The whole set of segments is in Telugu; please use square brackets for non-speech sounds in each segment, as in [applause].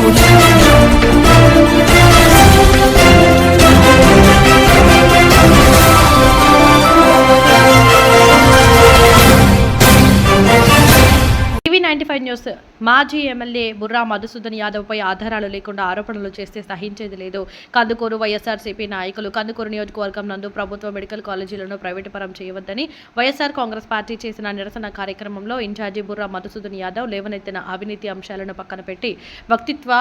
Saúde. కాంగ్రెస్ మాజీ ఎమ్మెల్యే బుర్రా మధుసూదన్ యాదవ్పై ఆధారాలు లేకుండా ఆరోపణలు చేస్తే సహించేది లేదు. కందుకూరు వైఎస్ఆర్సీపీ నాయకులు కందుకూరు నియోజకవర్గం నందు ప్రభుత్వ మెడికల్ కాలేజీలను ప్రైవేటు పరం చేయవద్దని వైఎస్ఆర్ కాంగ్రెస్ పార్టీ చేసిన నిరసన కార్యక్రమంలో ఇన్ఛార్జి బుర్రా మధుసూదన్ యాదవ్ లేవనెత్తిన అవినీతి అంశాలను పక్కన పెట్టి వ్యక్తిత్వ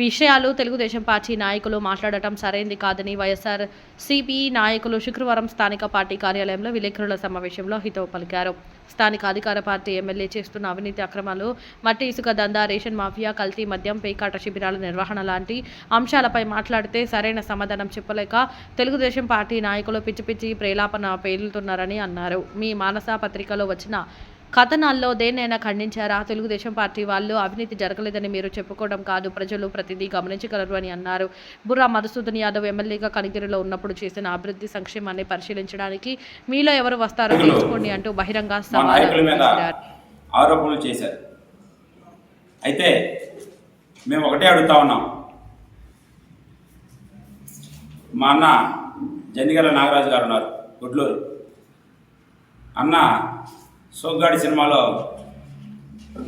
విషయాలు తెలుగుదేశం పార్టీ నాయకులు మాట్లాడటం సరైంది కాదని వైఎస్ఆర్ సిపి నాయకులు శుక్రవారం స్థానిక పార్టీ కార్యాలయంలో విలేకరుల సమావేశంలో హితవు పలికారు. స్థానిక అధికార పార్టీ ఎమ్మెల్యే చేస్తున్న అవినీతి అక్రమాలు మట్టి ఇసుక దందా రేషన్ మాఫియా కల్తీ మద్యం పేకాట శిబిరాల నిర్వహణ లాంటి అంశాలపై మాట్లాడితే సరైన సమాధానం చెప్పలేక తెలుగుదేశం పార్టీ నాయకులు పిచ్చి పిచ్చి ప్రేలాపన పేలుతున్నారని అన్నారు. మీ మానస పత్రికలో వచ్చిన కథనాల్లో దేన్నైనా ఖండించారా? తెలుగుదేశం పార్టీ వాళ్ళు అవినీతి జరగలేదని మీరు చెప్పుకోవడం కాదు ప్రజలు ప్రతిదీ గమనించగలరు అని అన్నారు. బుర్రా మధుసూదన్ యాదవ్ ఎమ్మెల్యేగా కనిగిరిలో ఉన్నప్పుడు చేసిన అభివృద్ధి సంక్షేమాన్ని పరిశీలించడానికి మీలో ఎవరు వస్తారో తెలుసుకోండి అంటూ బహిరంగ. ఆరోపణలు చేశారు. అయితే మేము ఒకటే అడుగుతా ఉన్నాం. మా అన్న జందిగల నాగరాజు గారు ఉన్నారు గుడ్లూరు. అన్న సోగ్గాడి సినిమాలో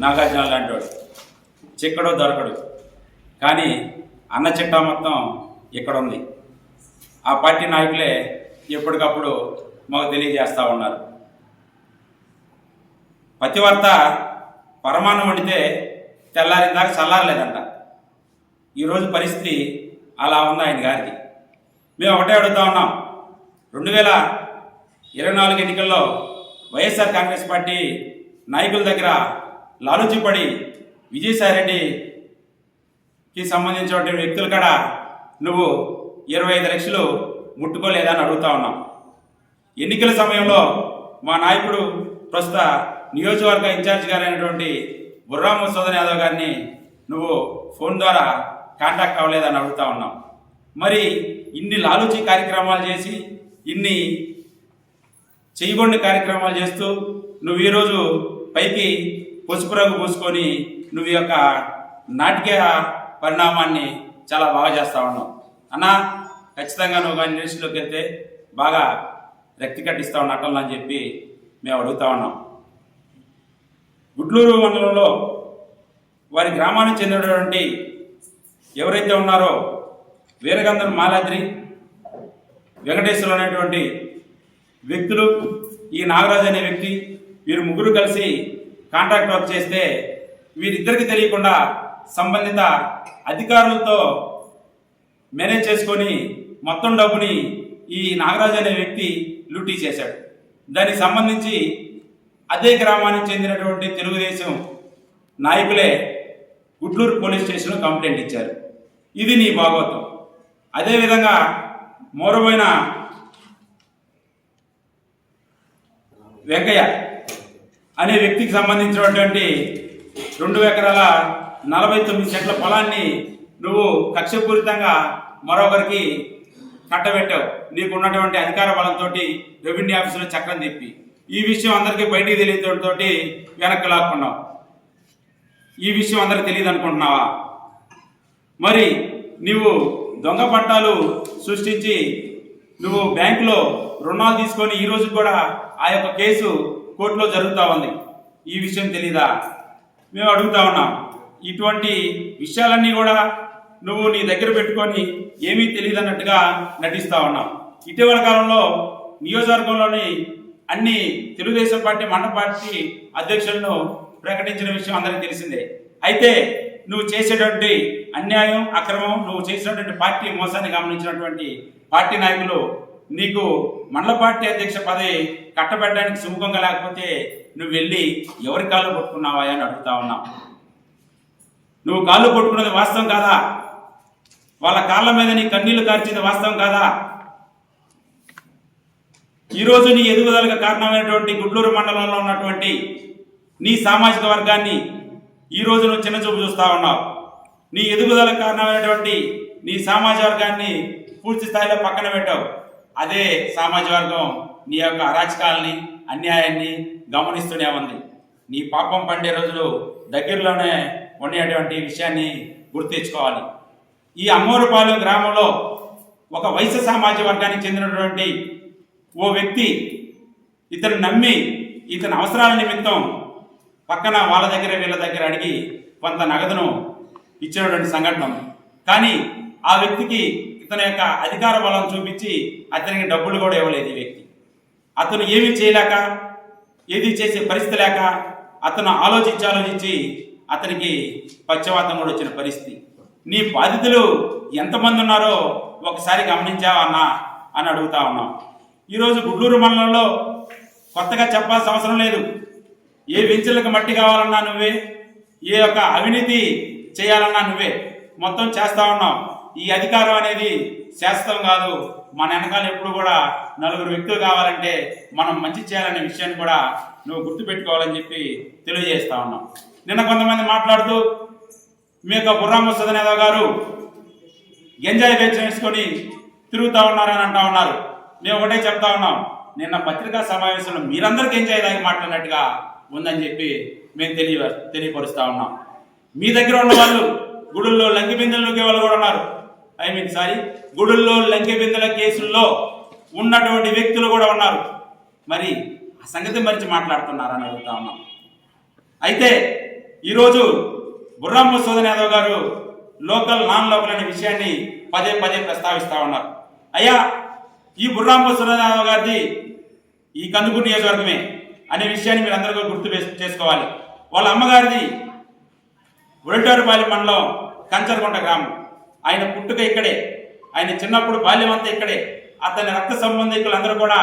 నాగార్జున లాంటి వాడు చిక్కడో దొరకడు. కానీ అన్న చిట్టా మొత్తం ఇక్కడ ఉంది ఆ పార్టీ నాయకులే ఎప్పటికప్పుడు మాకు తెలియజేస్తూ ఉన్నారు. పతివర్త పరమాన్నం వండితే తెల్లారిన దాకా చల్లారలేదంట. ఈరోజు పరిస్థితి అలా ఉంది ఆయన గారికి. మేము ఒకటే అడుగుతా ఉన్నాం. రెండు వేల ఇరవై నాలుగు ఎన్నికల్లో వైఎస్ఆర్ కాంగ్రెస్ పార్టీ నాయకుల దగ్గర లాలుచిపడి విజయసాయిరెడ్డికి సంబంధించిన వ్యక్తుల కాడ నువ్వు ఇరవై ఐదు లక్షలు ముట్టుకోలేదా అని అడుగుతా ఉన్నాం. ఎన్నికల సమయంలో మా నాయకుడు ప్రస్తుత నియోజకవర్గ ఇన్ఛార్జ్ గారైనటువంటి బుర్రా మసూదన్ యాదవ్ గారిని నువ్వు ఫోన్ ద్వారా కాంటాక్ట్ అవ్వలేదని అడుగుతా ఉన్నాం. మరి ఇన్ని లాలూచి కార్యక్రమాలు చేసి ఇన్ని చేయగొండి కార్యక్రమాలు చేస్తూ నువ్వు ఈరోజు పైకి పసుపు రంగు పూసుకొని నువ్వు యొక్క నాటకీయ పరిణామాన్ని చాలా బాగా చేస్తా ఉన్నావు. అన్నా ఖచ్చితంగా నువ్వు కానీ న్యూస్లోకి వెళ్తే బాగా రక్తి కట్టిస్తావు నటనలు అని చెప్పి మేము అడుగుతా ఉన్నాం. గుడ్లూరు మండలంలో వారి గ్రామానికి చెందినటువంటి ఎవరైతే ఉన్నారో వీరగంధన్ మాలాద్రి వెంకటేశ్వరులు అనేటువంటి వ్యక్తులు ఈ నాగరాజు అనే వ్యక్తి వీరు ముగ్గురు కలిసి కాంట్రాక్ట్ వర్క్ చేస్తే వీరిద్దరికి తెలియకుండా సంబంధిత అధికారులతో మేనేజ్ చేసుకొని మొత్తం డబ్బుని ఈ నాగరాజు అనే వ్యక్తి లూటీ చేశాడు. దానికి సంబంధించి అదే గ్రామానికి చెందినటువంటి తెలుగుదేశం నాయకులే గుడ్లూరు పోలీస్ స్టేషన్లో కంప్లైంట్ ఇచ్చారు. ఇది నీ భాగవతం అదేవిధంగా మోరబోయిన వెంకయ్య అనే వ్యక్తికి సంబంధించినటువంటి రెండు ఎకరాల నలభై తొమ్మిది సెంట్ల పొలాన్ని నువ్వు కక్షపూరితంగా మరొకరికి కట్టబెట్టావు. నీకు ఉన్నటువంటి అధికార బలంతో రెవెన్యూ ఆఫీసులో చక్రం తిప్పి. ఈ విషయం అందరికీ బయటికి తెలియతో వెనక్కి లాక్కున్నావు. ఈ విషయం అందరికి తెలియదు అనుకుంటున్నావా? మరి నీవు దొంగ పట్టాలు సృష్టించి నువ్వు బ్యాంకులో రుణాలు తీసుకొని ఈ రోజు కూడా ఆ యొక్క కేసు కోర్టులో జరుగుతూ ఉంది. ఈ విషయం తెలీదా? మేము అడుగుతా ఉన్నాం. ఇటువంటి విషయాలన్నీ కూడా నువ్వు నీ దగ్గర పెట్టుకొని ఏమీ తెలియదు అన్నట్టుగా ఉన్నావు ఇటీవల కాలంలో నియోజకవర్గంలోని అన్ని తెలుగుదేశం పార్టీ మండల పార్టీ అధ్యక్షులను ప్రకటించిన విషయం అందరికీ తెలిసిందే. అయితే నువ్వు చేసేటువంటి అన్యాయం అక్రమం నువ్వు చేసినటువంటి పార్టీ మోసాన్ని గమనించినటువంటి పార్టీ నాయకులు నీకు మండల పార్టీ అధ్యక్ష పదవి కట్టబెట్టడానికి సుముఖంగా లేకపోతే నువ్వు వెళ్ళి ఎవరి కాళ్ళు పట్టుకున్నావా అని అడుగుతా ఉన్నావు నువ్వు కాళ్ళు పట్టుకున్నది వాస్తవం కాదా? వాళ్ళ కాళ్ళ మీద నీ కన్నీళ్ళు కార్చింది వాస్తవం కాదా? ఈరోజు నీ ఎదుగుదలకు కారణమైనటువంటి గుడ్లూరు మండలంలో ఉన్నటువంటి నీ సామాజిక వర్గాన్ని ఈ రోజు నువ్వు చిన్న చూపు చూస్తా ఉన్నావు. నీ ఎదుగుదల కారణమైనటువంటి నీ సామాజిక వర్గాన్ని పూర్తి స్థాయిలో పక్కన పెట్టావు. అదే సామాజిక వర్గం నీ యొక్క అరాచకాలని అన్యాయాన్ని గమనిస్తూనే ఉంది. నీ పాపం పండే రోజులు దగ్గరలోనే ఉండేటువంటి విషయాన్ని గుర్తించుకోవాలి ఈ అమ్మోరుపాలెం గ్రామంలో ఒక వైశ్య సామాజిక వర్గానికి చెందినటువంటి ఓ వ్యక్తి ఇతను నమ్మి ఇతని అవసరాల నిమిత్తం పక్కన వాళ్ళ దగ్గర వీళ్ళ దగ్గర అడిగి కొంత నగదును ఇచ్చినటువంటి సంఘటన. కానీ ఆ వ్యక్తికి ఇతని యొక్క అధికార బలం చూపించి అతనికి డబ్బులు కూడా ఇవ్వలేదు ఈ వ్యక్తి. అతను ఏమీ చేయలేక ఏది చేసే పరిస్థితి లేక అతను ఆలోచించి ఆలోచించి అతనికి పక్షవాతం కూడా వచ్చిన పరిస్థితి. నీ బాధితులు ఎంతమంది ఉన్నారో ఒకసారి గమనించావా అన్నా అని అడుగుతా ఉన్నాం. ఈరోజు గుడ్లూరు మండలంలో కొత్తగా చెప్పాల్సిన అవసరం లేదు. ఏ వెంచులకు మట్టి కావాలన్నా నువ్వే ఏ యొక్క అవినీతి చేయాలన్నా నువ్వే. మొత్తం చేస్తా ఉన్నావు ఈ అధికారం అనేది శాశ్వతం కాదు. మన వెనకాల ఎప్పుడు కూడా నలుగురు వ్యక్తులు కావాలంటే మనం మంచి చేయాలనే విషయాన్ని కూడా నువ్వు గుర్తుపెట్టుకోవాలని చెప్పి తెలియజేస్తా ఉన్నాం. నిన్న కొంతమంది మాట్లాడుతూ మీ యొక్క బుర్రా యాదవ్ గారు ఎంజాయ్ వేసుకొని తిరుగుతూ ఉన్నారని అంటా ఉన్నారు. మేము ఒకటే చెప్తా ఉన్నాం. నిన్న పత్రికా సమావేశంలో మీరందరికీ ఎంజాయ్ దానికి మాట్లాడినట్టుగా ఉందని చెప్పి మేము తెలియ తెలియపరుస్తా ఉన్నాం. మీ దగ్గర ఉన్న వాళ్ళు గుడుల్లో లంకి బిందెలకి వాళ్ళు కూడా ఉన్నారు. ఐ మీన్ సారీ గుడుల్లో లంకి బిందెల కేసుల్లో ఉన్నటువంటి వ్యక్తులు కూడా ఉన్నారు. మరి ఆ సంగతి మరిచి మాట్లాడుతున్నారని అడుగుతా ఉన్నాం. అయితే ఈరోజు బుర్రా సోదన యాదవ్ గారు లోకల్ నాన్ లోకల్ అనే విషయాన్ని పదే పదే ప్రస్తావిస్తా ఉన్నారు. అయ్యా ఈ బుర్రా మసూదన్ యాదవ్ గారిది ఈ కందుకూరు నియోజకవర్గమే. అనే విషయాన్ని మీరు అందరూ గుర్తు చేసుకోవాలి. వాళ్ళ అమ్మగారిది ఉరటారుపాలెం మండలం కంచరకొండ గ్రామం. ఆయన పుట్టుక ఇక్కడే. ఆయన చిన్నప్పుడు బాల్యం అంతా ఇక్కడే. అతని రక్త సంబంధికులు అందరూ కూడా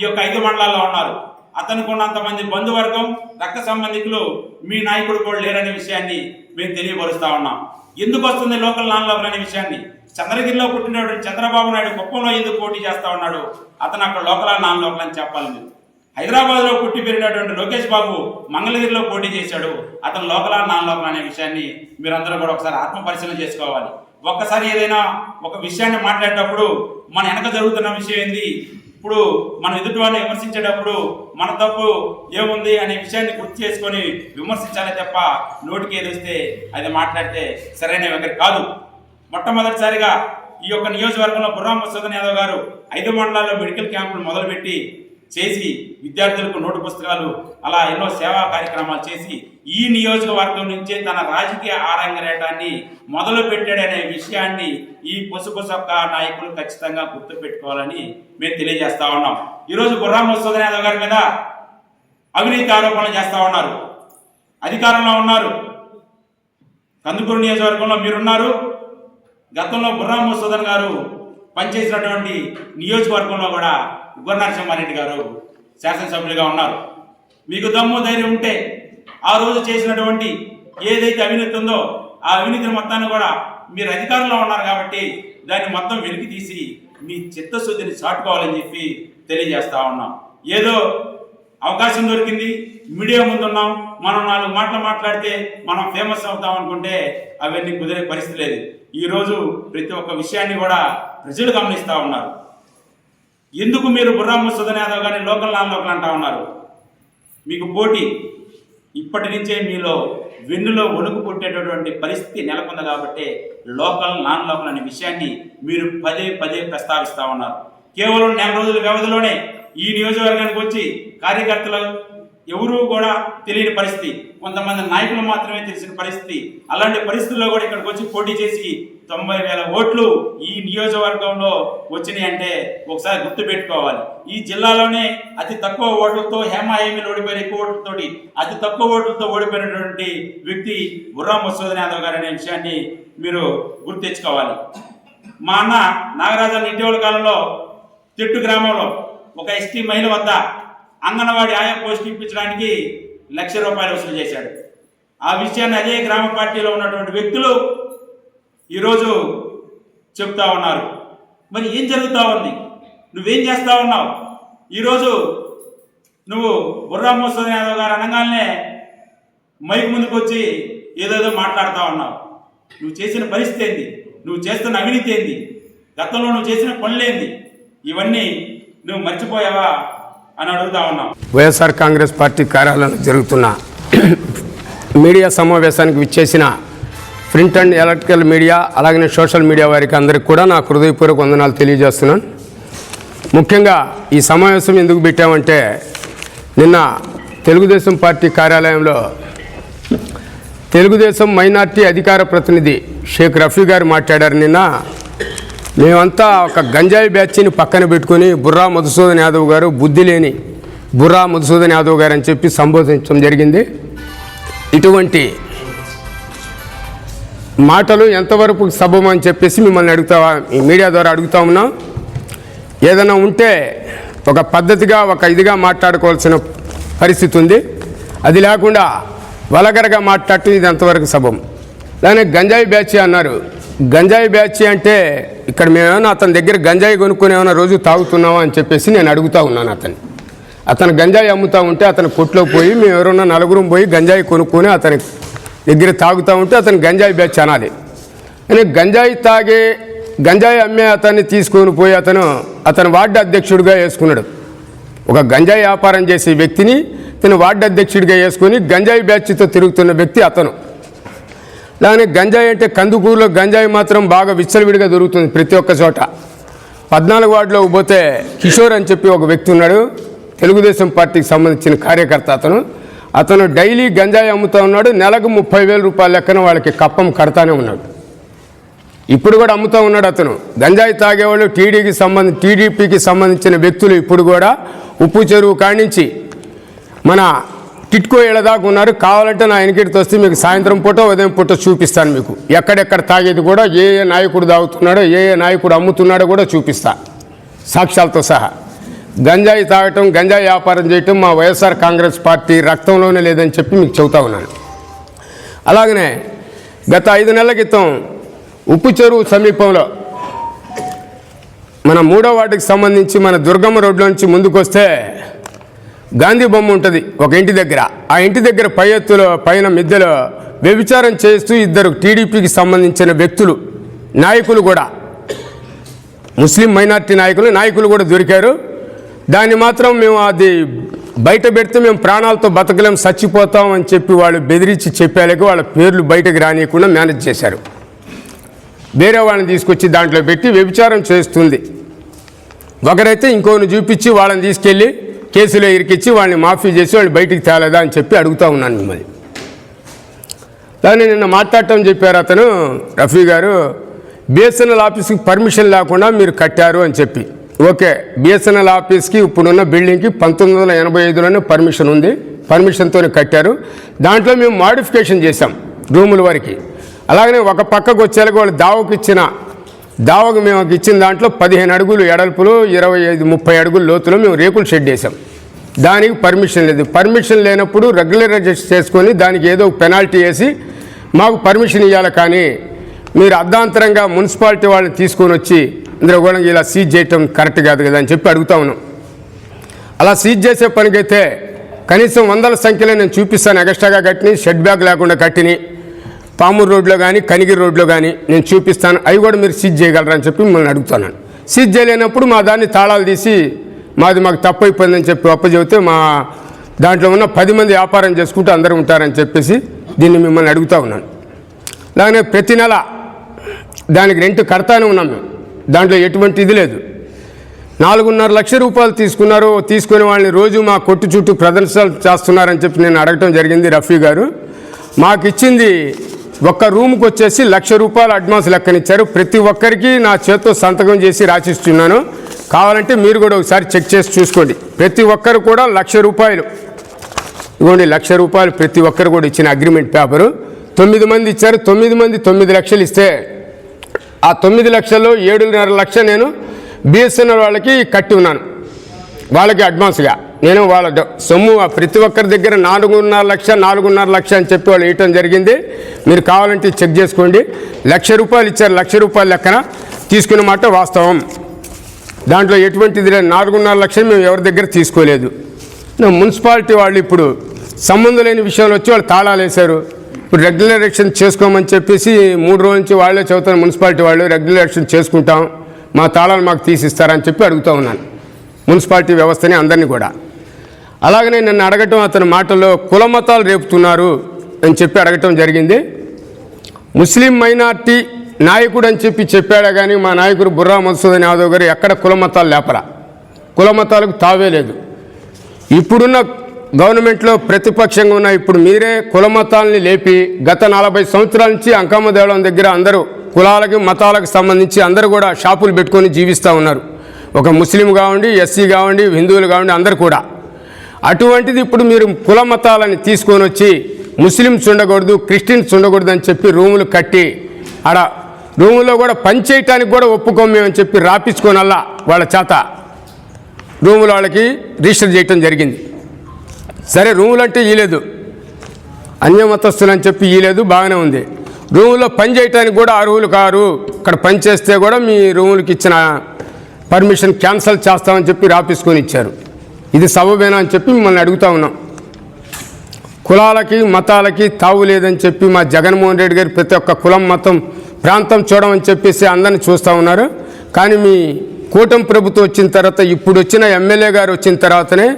ఈ యొక్క ఐదు మండలాల్లో ఉన్నారు. అతనికి ఉన్నంతమంది బంధువర్గం రక్త సంబంధికులు మీ నాయకుడు కూడా లేరనే విషయాన్ని మేము తెలియపరుస్తా ఉన్నాం. ఎందుకు వస్తుంది లోకల్ నాన్ లోకల్ అనే విషయాన్ని? చంద్రగిరిలో పుట్టినటువంటి చంద్రబాబు నాయుడు కుప్పంలో ఎందుకు పోటీ చేస్తా ఉన్నాడు? అతను అక్కడ లోకల్ నాన్ లోకల్ అని చెప్పాలి. మీరు హైదరాబాద్లో పుట్టి పెరిగినటువంటి లోకేష్ బాబు మంగళగిరిలో పోటీ చేశాడు. అతను లోకలా నాన్ లోకల్ అనే విషయాన్ని మీరందరూ కూడా ఒకసారి ఆత్మ పరిశీలన చేసుకోవాలి. ఒక్కసారి ఏదైనా ఒక విషయాన్ని మాట్లాడేటప్పుడు మన వెనక జరుగుతున్న విషయం ఏంది? ఇప్పుడు మనం ఎదుటి వాళ్ళని విమర్శించేటప్పుడు మన తప్పు ఏముంది అనే విషయాన్ని గుర్తు చేసుకొని విమర్శించాలి తప్ప నోటికి ఏది వస్తే అది మాట్లాడితే సరైన వ్యక్తి కాదు. మొట్టమొదటిసారిగా ఈ యొక్క నియోజకవర్గంలో బుర్రా మసూదన్ యాదవ్ గారు ఐదు మండలాల్లో మెడికల్ క్యాంపులు మొదలుపెట్టి చేసి విద్యార్థులకు నోటు పుస్తకాలు అలా ఎన్నో సేవా కార్యక్రమాలు చేసి ఈ నియోజకవర్గం నుంచే తన రాజకీయ ఆరంగరేటాన్ని మొదలు పెట్టాడనే విషయాన్ని ఈ పొసుపొసొక్క నాయకులు ఖచ్చితంగా గుర్తు పెట్టుకోవాలని మేము తెలియజేస్తా ఉన్నాం. ఈరోజు గుర్రా మసూదన్ యాదవ్ గారి మీద అవినీతి ఆరోపణలు చేస్తా ఉన్నారు. అధికారంలో ఉన్నారు. కందుకూరు నియోజకవర్గంలో మీరున్నారు. గతంలో బుర్రా మసూదన్ గారు పనిచేసినటువంటి నియోజకవర్గంలో కూడా ఉగ్ర నరసింహారెడ్డి గారు శాసనసభ్యులుగా ఉన్నారు. మీకు దమ్ము ధైర్యం ఉంటే ఆ రోజు చేసినటువంటి ఏదైతే అవినీతి ఉందో ఆ అవినీతిని మొత్తాన్ని కూడా మీరు అధికారంలో ఉన్నారు కాబట్టి దాన్ని మొత్తం వెలికి తీసి మీ చిత్తశుద్ధిని చాటుకోవాలని చెప్పి తెలియజేస్తా ఉన్నాం. ఏదో అవకాశం దొరికింది మీడియా ముందున్నాం మనం నాలుగు మాటలు మాట్లాడితే మనం ఫేమస్ అవుతాం అనుకుంటే అవన్నీ కుదిరే పరిస్థితి లేదు. ఈరోజు ప్రతి ఒక్క విషయాన్ని కూడా ప్రజలు గమనిస్తూ ఉన్నారు. ఎందుకు మీరు బుర్రా ముసదన్ యాదవ్ కానీ లోకల్ నాన్ లోకల్ అంటా ఉన్నారు? మీకు పోటీ. ఇప్పటి నుంచే మీలో వెన్నులో వణుకు పుట్టేటటువంటి పరిస్థితి నెలకొంది కాబట్టి లోకల్ నాన్ లోకల్ అనే విషయాన్ని మీరు పదే పదే ప్రస్తావిస్తూ ఉన్నారు. కేవలం నెల రోజుల వ్యవధిలోనే ఈ నియోజకవర్గానికి వచ్చి కార్యకర్తలు ఎవరు కూడా తెలియని పరిస్థితి. కొంతమంది నాయకులు మాత్రమే తెలిసిన పరిస్థితి. అలాంటి పరిస్థితుల్లో కూడా ఇక్కడికి వచ్చి పోటీ చేసి తొంభై వేల ఓట్లు ఈ నియోజకవర్గంలో వచ్చినాయి అంటే ఒకసారి గుర్తు పెట్టుకోవాలి. ఈ జిల్లాలోనే అతి తక్కువ ఓట్లతో హేమా హేమీలు ఓడిపోయిన ఎక్కువ ఓట్లతోటి అతి తక్కువ ఓట్లతో ఓడిపోయినటువంటి వ్యక్తి బుర్రా ముసోదన్ యాదవ్ గారు అనే విషయాన్ని మీరు గుర్తు తెచ్చుకోవాలి. మా అన్న నాగరాజన్ ఇటీవల కాలంలో తిట్టు గ్రామంలో ఒక ఎస్టీ మహిళ వద్ద అంగన్వాడీ ఆయా పోస్ట్ ఇప్పించడానికి లక్ష రూపాయలు వసూలు చేశాడు. ఆ విషయాన్ని అదే గ్రామ పార్టీలో ఉన్నటువంటి వ్యక్తులు ఈరోజు చెప్తా ఉన్నారు. మరి ఏం జరుగుతూ ఉంది? నువ్వేం చేస్తా ఉన్నావు? ఈరోజు నువ్వు బుర్రా మోసన్ యాదవ్ గారు అనగానే మైక్ ముందుకు వచ్చి ఏదేదో మాట్లాడుతూ ఉన్నావు. నువ్వు చేసిన పరిస్థితి ఏంది? నువ్వు చేస్తున్న అవినీతి ఏంది? గతంలో నువ్వు చేసిన పనులేంది ఇవన్నీ నువ్వు మర్చిపోయావా? అని అడుగుతా ఉన్నాం. వైఎస్ఆర్ కాంగ్రెస్ పార్టీ కార్యాలయంలో జరుగుతున్న మీడియా సమావేశానికి విచ్చేసిన ప్రింట్ అండ్ ఎలక్ట్రికల్ మీడియా అలాగనే సోషల్ మీడియా వారికి అందరికి కూడా నా హృదయపూర్వక వందనాలు తెలియజేస్తున్నాను. ముఖ్యంగా ఈ సమావేశం ఎందుకు పెట్టామంటే నిన్న తెలుగుదేశం పార్టీ కార్యాలయంలో తెలుగుదేశం మైనార్టీ అధికార ప్రతినిధి షేక్ రఫీ గారు మాట్లాడారు. నిన్న మేమంతా ఒక గంజాయి బ్యాచ్ని పక్కన పెట్టుకొని బుర్రా మధుసూదన్ యాదవ్ గారు బుద్ధి లేని బుర్రా మధుసూదన్ యాదవ్ గారు అని చెప్పి సంబోధించడం జరిగింది. ఇటువంటి మాటలు ఎంతవరకు సబబు అని చెప్పేసి మిమ్మల్ని అడుగుతా మీడియా ద్వారా అడుగుతా ఉన్నాం. ఏదైనా ఉంటే ఒక పద్ధతిగా ఒక ఇదిగా మాట్లాడుకోవాల్సిన పరిస్థితి ఉంది. అది లేకుండా వలగరగా మాట్లాడటం ఇది ఎంతవరకు సభం. దాని గంజాయి బ్యాచి అన్నారు. గంజాయి బ్యాచి అంటే ఇక్కడ మేమేమైనా అతని దగ్గర గంజాయి కొనుక్కుని ఏమైనా రోజు తాగుతున్నావా అని చెప్పేసి నేను అడుగుతా ఉన్నాను అతన్ని. అతను గంజాయి అమ్ముతా ఉంటే అతని కొట్లో పోయి మేము ఎవరన్నా నలుగురం పోయి గంజాయి కొనుక్కొని అతని దగ్గర తాగుతూ ఉంటే అతను గంజాయి బ్యాచ్ అనాలి. అని గంజాయి తాగే గంజాయి అమ్మే అతన్ని తీసుకొని పోయి అతను అతను వార్డు అధ్యక్షుడిగా వేసుకున్నాడు. ఒక గంజాయి వ్యాపారం చేసే వ్యక్తిని తను వార్డు అధ్యక్షుడిగా వేసుకొని గంజాయి బ్యాచ్తో తిరుగుతున్న వ్యక్తి అతను. దాని గంజాయి అంటే కందుకూరులో గంజాయి మాత్రం బాగా విచ్చలవిడిగా దొరుకుతుంది ప్రతి ఒక్క చోట. పద్నాలుగు వార్డులో పోతే కిషోర్ అని చెప్పి ఒక వ్యక్తి ఉన్నాడు. తెలుగుదేశం పార్టీకి సంబంధించిన కార్యకర్త అతను. అతను డైలీ గంజాయి అమ్ముతూ ఉన్నాడు. నెలకు ముప్పై వేల రూపాయల లెక్కన వాళ్ళకి కప్పం కడతానే ఉన్నాడు. ఇప్పుడు కూడా అమ్ముతూ ఉన్నాడు అతను. గంజాయి తాగేవాళ్ళు టీడీకి సంబంధి టీడీపీకి సంబంధించిన వ్యక్తులు ఇప్పుడు కూడా ఉప్పు చెరువు కాణించి మన టిట్కో ఏళ్ళదాకా ఉన్నారు. కావాలంటే నా ఎన్నికటితో వస్తే మీకు సాయంత్రం పూట ఉదయం పూట చూపిస్తాను మీకు. ఎక్కడెక్కడ తాగేది కూడా ఏ ఏ నాయకుడు తాగుతున్నాడో ఏ ఏ నాయకుడు అమ్ముతున్నాడో కూడా చూపిస్తా. సాక్ష్యాలతో సహా. గంజాయి తాగటం గంజాయి వ్యాపారం చేయటం మా వైఎస్ఆర్ కాంగ్రెస్ పార్టీ రక్తంలోనే లేదని చెప్పి మీకు చెబుతా ఉన్నాను. అలాగనే గత ఐదు నెలల క్రితం ఉప్పు చెరువు సమీపంలో మన మూడో వాటికి సంబంధించి మన దుర్గమ్మ రోడ్లో నుంచి ముందుకొస్తే గాంధీ బొమ్మ ఉంటుంది ఒక ఇంటి దగ్గర. ఆ ఇంటి దగ్గర పై ఎత్తులో పైన మిద్దెలో వ్యభిచారం చేస్తూ ఇద్దరు టీడీపీకి సంబంధించిన వ్యక్తులు నాయకులు కూడా. ముస్లిం మైనార్టీ నాయకులు నాయకులు కూడా దొరికారు. దాన్ని మాత్రం మేము అది బయట పెడితే మేము ప్రాణాలతో బతకలేం చచ్చిపోతాం అని చెప్పి వాళ్ళు బెదిరించి చెప్పాలేక వాళ్ళ పేర్లు బయటకు రానియకుండా మేనేజ్ చేశారు. వేరే వాళ్ళని తీసుకొచ్చి దాంట్లో పెట్టి వ్యభిచారం చేస్తుంది. ఒకరైతే ఇంకోని చూపించి వాళ్ళని తీసుకెళ్ళి కేసులో ఇరికిచ్చి వాళ్ళని మాఫీ చేసి వాళ్ళు బయటికి తేలేదా అని చెప్పి అడుగుతా ఉన్నాను మిమ్మల్ని. దాన్ని నిన్న మాట్లాడటం చెప్పారు అతను రఫీ గారు. బిఎస్ఎన్ఎల్ ఆఫీస్కి పర్మిషన్ లేకుండా మీరు కట్టారు అని చెప్పి. ఓకే బిఎస్ఎన్ఎల్ ఆఫీస్కి ఇప్పుడున్న బిల్డింగ్కి పంతొమ్మిది వందల ఎనభై ఐదులోనే పర్మిషన్ ఉంది. పర్మిషన్తోనే కట్టారు. దాంట్లో మేము మాడిఫికేషన్ చేశాం రూముల వరకు. అలాగనే ఒక పక్కకు వచ్చేలకు వాళ్ళు దావకు ఇచ్చిన దావకు మేము ఇచ్చిన దాంట్లో పదిహేను అడుగులు ఎడల్పులు ఇరవై ఐదు ముప్పై అడుగులు లోతులో మేము రేకులు షెడ్ వేసాం దానికి పర్మిషన్ లేదు. పర్మిషన్ లేనప్పుడు రెగ్యులరైజేషన్ చేసుకొని దానికి ఏదో పెనాల్టీ వేసి మాకు పర్మిషన్ ఇవ్వాలి కానీ మీరు అర్ధాంతరంగా మున్సిపాలిటీ వాళ్ళని తీసుకొని వచ్చి ఇందులో కూడా ఇలా సీజ్ చేయటం కరెక్ట్ కాదు కదా అని చెప్పి అడుగుతా ఉన్నాం. అలా సీజ్ చేసే పనికైతే కనీసం వందల సంఖ్యలో నేను చూపిస్తాను. ఎక్స్ట్రాగా కట్టిని షెడ్ బ్యాగ్ లేకుండా కట్టిని. పామూరు రోడ్లో కానీ కనిగిరి రోడ్లో కానీ నేను చూపిస్తాను. అవి కూడా మీరు సీజ్ చేయగలరని చెప్పి మిమ్మల్ని అడుగుతున్నాను. సీజ్ చేయలేనప్పుడు మా దాన్ని తాళాలు తీసి మాది మాకు తప్పు అయిపోయిందని చెప్పి అప్పచెబితే మా దాంట్లో ఉన్న పది మంది వ్యాపారం చేసుకుంటూ అందరూ ఉంటారని చెప్పేసి దీన్ని మిమ్మల్ని అడుగుతా ఉన్నాను. అలాగే ప్రతి నెల దానికి రెంట్ కడతానే ఉన్నాం మేము. దాంట్లో ఎటువంటి ఇది లేదు. నాలుగున్నర లక్ష రూపాయలు తీసుకున్నారు. తీసుకునే వాళ్ళని రోజు మా కొట్టు చుట్టూ ప్రదర్శనలు చేస్తున్నారని చెప్పి నేను అడగటం జరిగింది రఫీ గారు. మాకు ఇచ్చింది ఒక్క రూమ్కి వచ్చేసి లక్ష రూపాయలు అడ్వాన్స్ లెక్కనిచ్చారు. ప్రతి ఒక్కరికి నా చేత్తో సంతకం చేసి రాసిస్తున్నాను. కావాలంటే మీరు కూడా ఒకసారి చెక్ చేసి చూసుకోండి. ప్రతి ఒక్కరు కూడా లక్ష రూపాయలు. ఇదిగోండి లక్ష రూపాయలు ప్రతి ఒక్కరు కూడా ఇచ్చిన అగ్రిమెంట్ పేపరు. తొమ్మిది మంది ఇచ్చారు. తొమ్మిది మంది తొమ్మిది లక్షలు ఇస్తే ఆ తొమ్మిది లక్షల్లో ఏడున్నర లక్ష నేను బిఎస్ఎన్ఎల్ వాళ్ళకి కట్టి ఉన్నాను. వాళ్ళకి అడ్వాన్స్గా. నేను వాళ్ళ సొమ్ము ప్రతి ఒక్కరి దగ్గర నాలుగున్నర లక్ష నాలుగున్నర లక్ష అని చెప్పి వాళ్ళు వేయటం జరిగింది. మీరు కావాలంటే చెక్ చేసుకోండి. లక్ష రూపాయలు ఇచ్చారు లక్ష రూపాయల లెక్కన తీసుకున్న మాట వాస్తవం. దాంట్లో ఎటువంటిది లేదు. నాలుగున్నర లక్షలు మేము ఎవరి దగ్గర తీసుకోలేదు. మున్సిపాలిటీ వాళ్ళు ఇప్పుడు సంబంధం లేని విషయంలో వచ్చి వాళ్ళు తాళాలు వేశారు. ఇప్పుడు రెగ్యులరేషన్ చేసుకోమని చెప్పేసి మూడు రోజుల నుంచి వాళ్ళే చదువుతారు మున్సిపాలిటీ వాళ్ళు రెగ్యులరేషన్ చేసుకుంటాం. మా తాళాలు మాకు తీసిస్తారని చెప్పి అడుగుతూ ఉన్నాను. మున్సిపాలిటీ వ్యవస్థని అందరినీ కూడా. అలాగనే నన్ను అడగటం అతని మాటల్లో కులమతాలు రేపుతున్నారు అని చెప్పి అడగటం జరిగింది. ముస్లిం మైనార్టీ నాయకుడు అని చెప్పి చెప్పాడే కానీ మా నాయకుడు బుర్రా మధుసూదన్ యాదవ్ గారు ఎక్కడ కులమతాలు లేపరా కులమతాలకు తావే లేదు. ఇప్పుడున్న గవర్నమెంట్లో ప్రతిపక్షంగా ఉన్న ఇప్పుడు మీరే కులమతాలని లేపి గత నలభై సంవత్సరాల నుంచి అంకమ్మ దేవళం దగ్గర అందరూ కులాలకి మతాలకు సంబంధించి అందరూ కూడా షాపులు పెట్టుకొని జీవిస్తూ ఉన్నారు. ఒక ముస్లిం కావండి ఎస్సీ కావండి హిందువులు కావండి అందరు కూడా. అటువంటిది ఇప్పుడు మీరు కుల మతాలని తీసుకొని వచ్చి ముస్లిమ్స్ ఉండకూడదు క్రిస్టియన్స్ ఉండకూడదు అని చెప్పి రూములు కట్టి ఆడ రూములో కూడా పనిచేయటానికి కూడా ఒప్పుకోమేమని చెప్పి రాపించుకోనల్లా వాళ్ళ చేత. రూములు వాళ్ళకి రిజిస్టర్ చేయటం జరిగింది. సరే రూములు అంటే ఇయలేదు అన్యమతస్తులు అని చెప్పి ఇయలేదు బాగానే ఉంది. రూములో పని చేయటానికి కూడా అర్హులు కారు. ఇక్కడ పని చేస్తే కూడా మీ రూములకి ఇచ్చిన పర్మిషన్ క్యాన్సిల్ చేస్తామని చెప్పి రాపించుకొని ఇచ్చారు. ఇది సబబేనా అని చెప్పి మిమ్మల్ని అడుగుతా ఉన్నాం. కులాలకి మతాలకి తావు లేదని చెప్పి మా జగన్మోహన్ రెడ్డి గారు ప్రతి ఒక్క కులం మతం ప్రాంతం చూడమని చెప్పేసి అందరిని చూస్తూ ఉన్నారు. కానీ మీ కూటమి ప్రభుత్వం వచ్చిన తర్వాత ఇప్పుడు వచ్చిన ఎమ్మెల్యే గారు వచ్చిన తర్వాతనే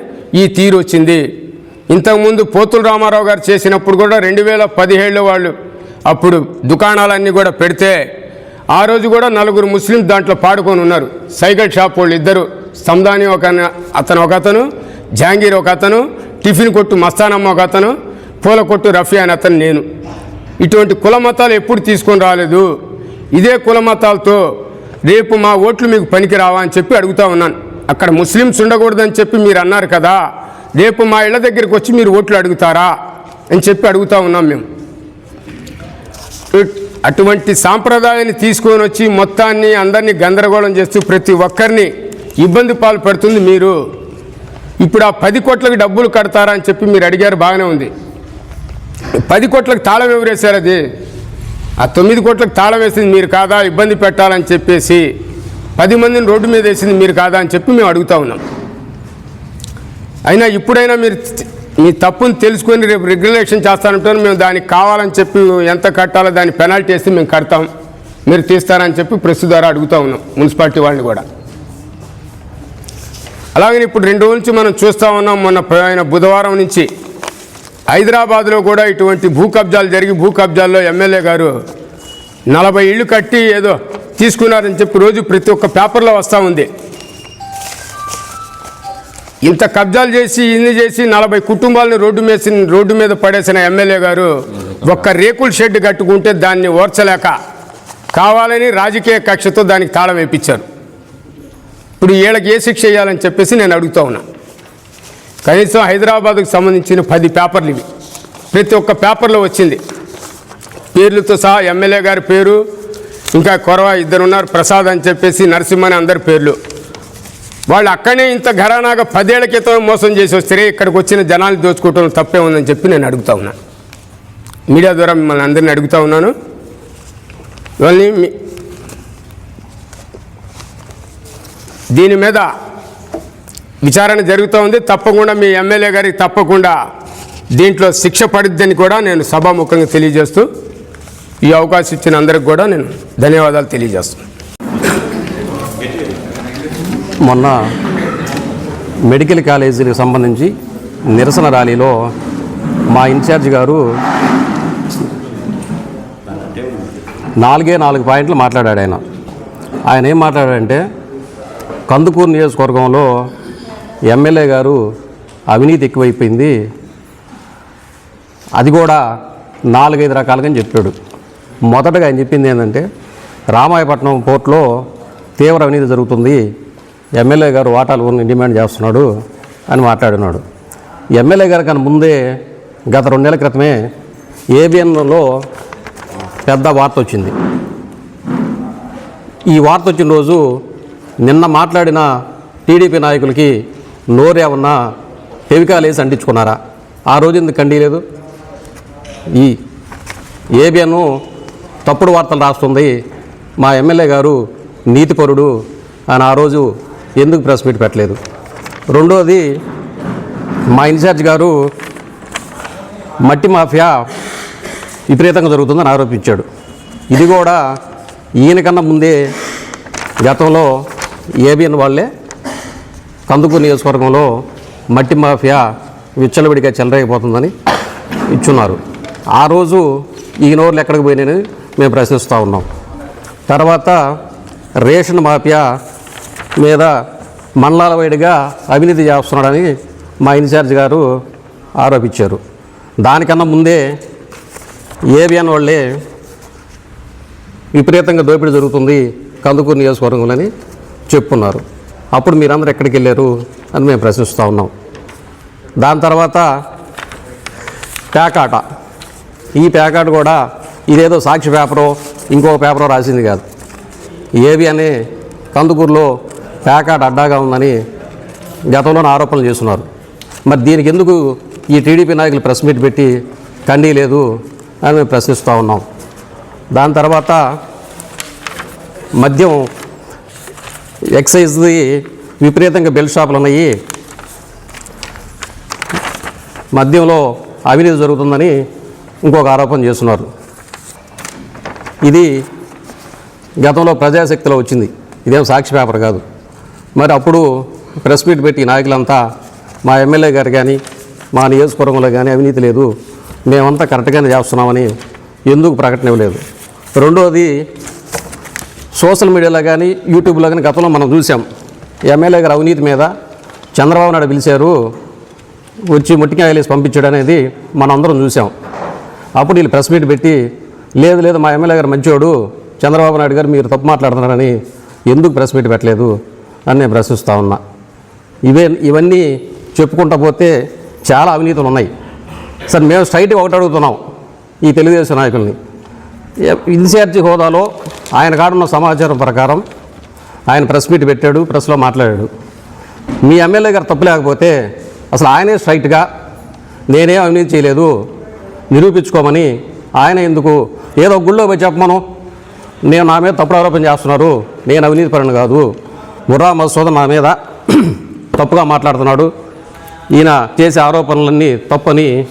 ఈ తీరు వచ్చింది. ఇంతకుముందు పోతుల రామారావు గారు చేసినప్పుడు కూడా రెండు వేల పదిహేడులో వాళ్ళు అప్పుడు దుకాణాలన్నీ కూడా పెడితే ఆ రోజు కూడా నలుగురు ముస్లిం దాంట్లో పాడుకొని ఉన్నారు. సైకిల్ షాప్ వాళ్ళు ఇద్దరు. సందాని ఒక అతను ఒక అతను జాంగీర్ ఒక అతను టిఫిన్ కొట్టు మస్తానమ్మ ఒక అతను పూల కొట్టు రఫీ అని అతను నేను. ఇటువంటి కుల మతాలు ఎప్పుడు తీసుకొని రాలేదు. ఇదే కుల మతాలతో రేపు మా ఓట్లు మీకు పనికి రావా అని చెప్పి అడుగుతా ఉన్నాను. అక్కడ ముస్లిమ్స్ ఉండకూడదని చెప్పి మీరు అన్నారు కదా రేపు మా ఇళ్ళ దగ్గరికి వచ్చి మీరు ఓట్లు అడుగుతారా అని చెప్పి అడుగుతా ఉన్నాం మేము. అటువంటి సాంప్రదాయాన్ని తీసుకొని వచ్చి మొత్తాన్ని అందరినీ గందరగోళం చేస్తూ ప్రతి ఒక్కరిని ఇబ్బంది పాలు పెడుతుంది మీరు. ఇప్పుడు ఆ పది కోట్లకు డబ్బులు కడతారా అని చెప్పి మీరు అడిగారు బాగానే ఉంది. పది కోట్లకు తాళం ఎవరేశారు అది? ఆ తొమ్మిది కోట్లకు తాళం వేసింది మీరు కాదా? ఇబ్బంది పెట్టాలని చెప్పేసి పది మందిని రోడ్డు మీద వేసింది మీరు కాదా అని చెప్పి మేము అడుగుతా ఉన్నాం. అయినా ఇప్పుడైనా మీరు మీ తప్పుని తెలుసుకొని రేపు రెగ్యులేషన్ చేస్తానంటే మేము దానికి కావాలని చెప్పి ఎంత కట్టాలో దాని పెనాల్టీ వేస్తే మేము కడతాం. మీరు తీస్తారని చెప్పి ప్రెస్ ద్వారా అడుగుతా ఉన్నాం మున్సిపాలిటీ వాళ్ళని కూడా. అలాగే ఇప్పుడు రెండు రోజుల నుంచి మనం చూస్తూ ఉన్నాం మొన్న ఆయన బుధవారం నుంచి. హైదరాబాద్లో కూడా ఇటువంటి భూ కబ్జాలు జరిగి భూ కబ్జాల్లో ఎమ్మెల్యే గారు నలభై ఇళ్ళు కట్టి ఏదో తీసుకున్నారని చెప్పి రోజు ప్రతి ఒక్క పేపర్లో వస్తూ ఉంది. ఇంత కబ్జాలు చేసి ఇన్ని చేసి నలభై కుటుంబాలను రోడ్డు మీద రోడ్డు మీద పడేసిన ఎమ్మెల్యే గారు ఒక్క రేకుల షెడ్ కట్టుకుంటే దాన్ని ఓర్చలేక కావాలని రాజకీయ కక్షతో దానికి తాళం వేయించారు ఇప్పుడు వీళ్ళకి ఏ శిక్ష వేయాలని చెప్పేసి నేను అడుగుతా ఉన్నా. కనీసం హైదరాబాద్కు సంబంధించిన పది పేపర్లు ఇవి. ప్రతి ఒక్క పేపర్లో వచ్చింది. పేర్లతో సహా ఎమ్మెల్యే గారి పేరు ఇంకా కొరవ ఇద్దరు ఉన్నారు ప్రసాద్ అని చెప్పేసి నరసింహని అందరి పేర్లు. వాళ్ళు అక్కడనే ఇంత ఘరానాగా పదేళ్ళ క్రితం మోసం చేసి వస్తే ఇక్కడికి వచ్చిన జనాలు దోచుకోవటం తప్పే ఉందని చెప్పి నేను అడుగుతా ఉన్నాను మీడియా ద్వారా మిమ్మల్ని అందరిని అడుగుతా ఉన్నాను. ఇవన్నీ మీ- దీని మీద విచారణ జరుగుతూ ఉంది తప్పకుండా మీ ఎమ్మెల్యే గారికి తప్పకుండా దీంట్లో శిక్ష పడిద్దని కూడా నేను సభాముఖంగా తెలియజేస్తూ ఈ అవకాశం ఇచ్చిన అందరికి కూడా నేను ధన్యవాదాలు తెలియజేస్తున్నాను. మొన్న మెడికల్ కాలేజీకి సంబంధించి నిరసన ర్యాలీలో మా ఇన్ఛార్జ్ గారు నాలుగే నాలుగు పాయింట్లు మాట్లాడాడు ఆయన. ఆయన ఏం మాట్లాడాడంటే కందుకూరు నియోజకవర్గంలో ఎమ్మెల్యే గారు అవినీతి ఎక్కువైపోయింది. అది కూడా నాలుగైదు రకాలుగా అని చెప్పాడు. మొదటగా ఆయన చెప్పింది ఏంటంటే రామాయపట్నం పోర్టులో తీవ్ర అవినీతి జరుగుతుంది. ఎమ్మెల్యే గారు వాటాలు కొన్ని డిమాండ్ చేస్తున్నాడు అని మాట్లాడినాడు. ఎమ్మెల్యే గారి కన్నా ముందే గత రెండు నెలల క్రితమే ఏబిఎన్లో పెద్ద వార్త వచ్చింది. ఈ వార్త వచ్చిన రోజు నిన్న మాట్లాడిన టీడీపీ నాయకులకి నోరేమన్నా ఫెవికాల్ వేసి అంటించుకున్నారా? ఆ రోజు ఎందుకు కండీలేదు ఈ ఏబిఎన్ తప్పుడు వార్తలు రాస్తుంది. మా ఎమ్మెల్యే గారు నీతిపరుడు. అని ఆ రోజు ఎందుకు ప్రెస్ మీట్ పెట్టలేదు? రెండోది మా ఇన్ఛార్జ్ గారు మట్టి మాఫియా విపరీతంగా జరుగుతుందని ఆరోపించాడు. ఇది కూడా ఈయనకన్నా ముందే గతంలో ఏబిఎన్ వాళ్ళే కందుకూరు నియోజకవర్గంలో మట్టి మాఫియా విచ్చలవిడిగా చెలరేగిపోతుందని ఇచ్చున్నారు. ఆ రోజు ఈ నోర్లు ఎక్కడికి పోయినాయని మేము ప్రశ్నిస్తూ ఉన్నాం. తర్వాత రేషన్ మాఫియా మీద మండలాల వైడిగా అవినీతి చేస్తున్నాడని మా ఇన్ఛార్జ్ గారు ఆరోపించారు. దానికన్నా ముందే ఏబిఎన్ వాళ్ళే విపరీతంగా దోపిడీ జరుగుతుంది కందుకూరు నియోజకవర్గంలోని చెప్పున్నారు. అప్పుడు మీరందరూ ఎక్కడికి వెళ్ళారు అని మేము ప్రశ్నిస్తూ ఉన్నాం. దాని తర్వాత పేకాట ఈ పేకాట కూడా ఇదేదో సాక్షి పేపరో ఇంకో పేపరో రాసింది కాదు. ఏవి అనే కందుకూరులో పేకాట అడ్డాగా ఉందని గతంలోనే ఆరోపణలు చేస్తున్నారు. మరి దీనికి ఎందుకు ఈ టీడీపీ నాయకులు ప్రెస్ మీట్ పెట్టి కండీ లేదు అని మేము ప్రశ్నిస్తూ ఉన్నాం. దాని తర్వాత మద్యం ఎక్సైజ్ది విపరీతంగా బెల్ షాపులు ఉన్నాయి. మద్యంలో అవినీతి జరుగుతుందని ఇంకొక ఆరోపణ చేస్తున్నారు. ఇది గతంలో ప్రజాశక్తిలో వచ్చింది. ఇదేం సాక్షి పేపర్ కాదు. మరి అప్పుడు ప్రెస్ మీట్ పెట్టి నాయకులంతా మా ఎమ్మెల్యే గారు కానీ మా నియోజకవర్గంలో కానీ అవినీతి లేదు. మేమంతా కరెక్ట్గానే చేస్తున్నామని ఎందుకు ప్రకటన ఇవ్వలేదు. రెండోది సోషల్ మీడియాలో కానీ యూట్యూబ్లో కానీ గతంలో మనం చూసాం. ఎమ్మెల్యే గారు అవినీతి మీద చంద్రబాబు నాయుడు పిలిచారు వచ్చి ముట్టికాయలు వేసి పంపించాడు అనేది మనం అందరం చూసాం. అప్పుడు వీళ్ళు ప్రెస్ మీట్ పెట్టి లేదు లేదు మా ఎమ్మెల్యే గారు మంచివాడు చంద్రబాబు నాయుడు గారు మీరు తప్పు మాట్లాడుతున్నారని ఎందుకు ప్రెస్ మీట్ పెట్టలేదు అని నేను ప్రశ్నిస్తూ ఉన్నా. ఇవే ఇవన్నీ చెప్పుకుంటా పోతే చాలా అవినీతులు ఉన్నాయి. సార్ మేము స్ట్రైట్గా ఒకటి అడుగుతున్నాం ఈ తెలుగుదేశం నాయకుల్ని. ఇన్ఛార్జి హోదాలో ఆయన కాడున్న సమాచారం ప్రకారం ఆయన ప్రెస్ మీట్ పెట్టాడు ప్రెస్లో మాట్లాడాడు. మీ ఎమ్మెల్యే గారు తప్పు లేకపోతే అసలు ఆయనే స్ట్రైట్గా నేనేం అవినీతి చేయలేదు నిరూపించుకోమని ఆయన ఎందుకు ఏదో గుళ్ళో పోయి చెప్పమను? నేను నా మీద తప్పుడు ఆరోపణ చేస్తున్నారు నేను అవినీతి పరుని కాదు. ముర్రా మసూదన్ నా మీద [clears throat] తప్పుగా మాట్లాడుతున్నాడు. ఈయన చేసే ఆరోపణలన్నీ తప్పని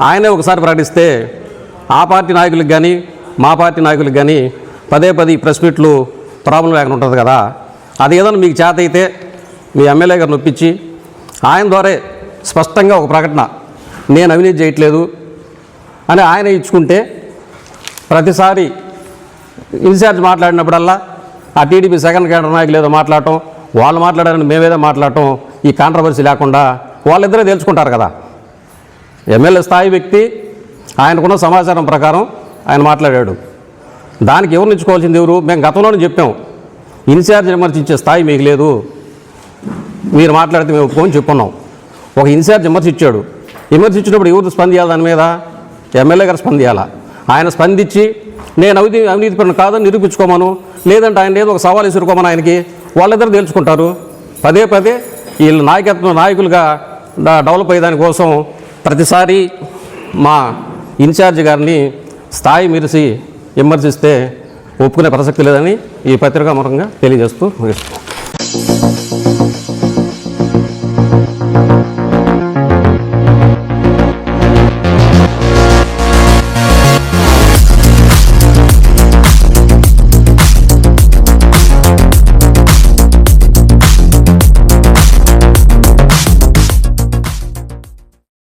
ఆయనే ఒకసారి ప్రకటిస్తే ఆ పార్టీ నాయకులకు కానీ మా పార్టీ నాయకులకు కానీ పదే పదే ప్రెస్ మీట్లు ప్రాబ్లం లేకుండా ఉంటుంది కదా. అది ఏదైనా మీకు చేత అయితే మీ ఎమ్మెల్యే గారు నొప్పించి ఆయన ద్వారా స్పష్టంగా ఒక ప్రకటన నేను అవినీతి చేయట్లేదు అని ఆయన ఇచ్చుకుంటే ప్రతిసారి ఇన్ఛార్జ్ మాట్లాడినప్పుడల్లా ఆ టీడీపీ సెకండ్ క్యాడర్ నాయకులు ఏదో మాట్లాడటం వాళ్ళు మాట్లాడారని మేమేదో మాట్లాడటం ఈ కాంట్రవర్సీ లేకుండా వాళ్ళిద్దరే తెలుసుకుంటారు కదా. ఎమ్మెల్యే స్థాయి వ్యక్తి ఆయనకున్న సమాచారం ప్రకారం ఆయన మాట్లాడాడు. దానికి ఎవరిని ఇచ్చుకోవాల్సింది ఎవరు? మేము గతంలోనే చెప్పాం. ఇన్ఛార్జ్ విమర్శించే స్థాయి మీకు లేదు. మీరు మాట్లాడితే మేము ఒప్పుకొని చెప్పున్నాం. ఒక ఇన్ఛార్జ్ విమర్శించాడు విమర్శించినప్పుడు ఎవరు స్పందించాలి దాని మీద? ఎమ్మెల్యే గారు స్పందించాలా ఆయన స్పందించి నేను అవినీతి అవినీతి పడిన కాదని నిరూపించుకోమను. లేదంటే ఆయన ఏదో ఒక సవాల్ విసురుకోమని ఆయనకి. వాళ్ళిద్దరు తెలుసుకుంటారు పదే పదే వీళ్ళు నాయకత్వ నాయకులుగా డెవలప్ అయ్యే దానికోసం ప్రతిసారి మా ఇన్ఛార్జ్ గారిని స్థాయి మిరిసి విమర్శిస్తే ఒప్పుకునే ప్రసక్తి లేదని ఈ పత్రికా మూలంగా తెలియజేస్తూ ముగిస్తున్నాను